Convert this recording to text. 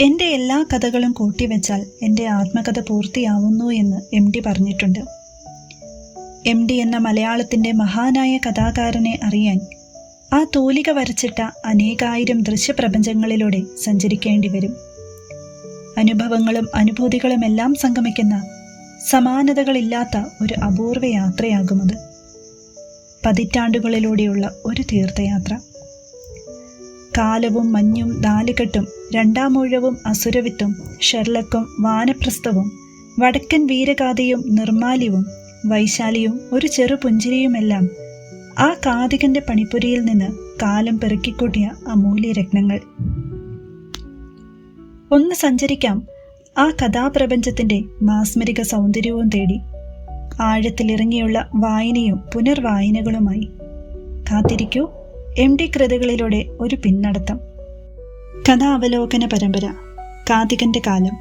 എന്റെ എല്ലാ കഥകളും കൂട്ടിവെച്ചാൽ എന്റെ ആത്മകഥ പൂർത്തിയാവുന്നു എന്ന് എം ഡി പറഞ്ഞിട്ടുണ്ട്. എം ഡി എന്ന മലയാളത്തിന്റെ മഹാനായ കഥാകാരനെ അറിയാൻ ആ തോലിക വരച്ചിട്ട അനേകായിരം ദൃശ്യപ്രപഞ്ചങ്ങളിലൂടെ സഞ്ചരിക്കേണ്ടി വരും. അനുഭവങ്ങളും അനുഭൂതികളുമെല്ലാം സംഗമിക്കുന്ന സമാനതകളില്ലാത്ത ഒരു അപൂർവ യാത്രയാകുമത്. പതിറ്റാണ്ടുകളിലൂടെയുള്ള ഒരു തീർത്ഥയാത്ര. കാലവും മഞ്ഞും നാലുകെട്ടും രണ്ടാമൂഴവും അസുരവിത്തും ഷെർലക്കും വാനപ്രസ്ഥവും വടക്കൻ വീരഗാഥയും നിർമാല്യവും വൈശാലിയും ഒരു ചെറു പുഞ്ചിരിയുമെല്ലാം ആ കാതികന്റെ പണിപ്പുരിയിൽ നിന്ന് കാലം പെറുക്കിക്കൂട്ടിയ അമൂല്യരത്നങ്ങൾ ഒന്ന് സഞ്ചരിക്കാം ആ കഥാപ്രപഞ്ചത്തിന്റെ മാസ്മരിക സൗന്ദര്യവും തേടി. ആഴത്തിലിറങ്ങിയുള്ള വായനയും പുനർവായനകളുമായി. കാത്തിരിക്കൂ. എം ഡി കൃതികളിലൂടെ ഒരു പിന്നടത്തം. കഥാവലോകന പരമ്പര കാതികന്റെ കാലം.